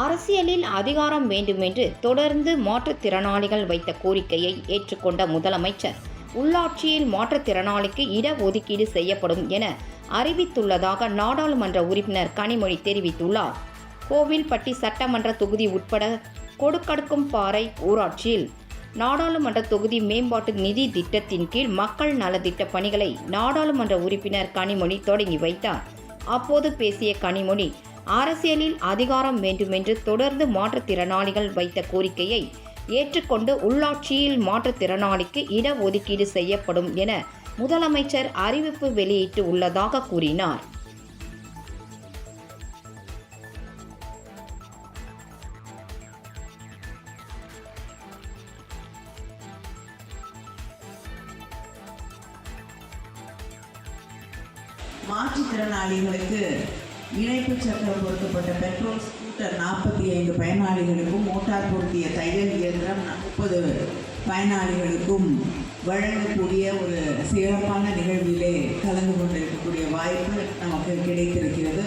அரசியலில் அதிகாரம் வேண்டுமென்று தொடர்ந்து மாற்றுத்திறனாளிகள் வைத்த கோரிக்கையை ஏற்றுக்கொண்ட முதலமைச்சர் உள்ளாட்சியில் மாற்றுத்திறனாளிக்கு இடஒதுக்கீடு செய்யப்படும் என அறிவித்துள்ளதாக நாடாளுமன்ற உறுப்பினர் கனிமொழி தெரிவித்துள்ளார். கோவில்பட்டி சட்டமன்ற தொகுதி உட்பட கொடுக்கடுக்கும் பாறை ஊராட்சியில் நாடாளுமன்ற தொகுதி மேம்பாட்டு நிதி திட்டத்தின் கீழ் மக்கள் நலத்திட்ட பணிகளை நாடாளுமன்ற உறுப்பினர் கனிமொழி தொடங்கி வைத்தார். அப்போது பேசிய கனிமொழி அரசியலில் அதிகாரம் வேண்டுமென்று தொடர்ந்து மாற்றுத்திறனாளிகள் வைத்த கோரிக்கையை ஏற்றுக்கொண்டு உள்ளாட்சியில் மாற்றுத்திறனாளிக்கு இடஒதுக்கீடு செய்யப்படும் என முதலமைச்சர் அறிவிப்பு வெளியிட்டு உள்ளதாக கூறினார். மாற்றுத்திறனாளிகளுக்கு இணைப்பு சக்கரம் பொருத்தப்பட்ட பெட்ரோல் ஸ்கூட்டர் நாற்பத்தி ஐந்து பயனாளிகளுக்கும் மோட்டார் பொருத்திய தையல் இயந்திரம் முப்பது பயனாளிகளுக்கும் வழங்கக்கூடிய ஒரு சிறப்பான நிகழ்விலே கலந்து கொண்டிருக்கக்கூடிய வாய்ப்பு நமக்கு கிடைத்திருக்கிறது.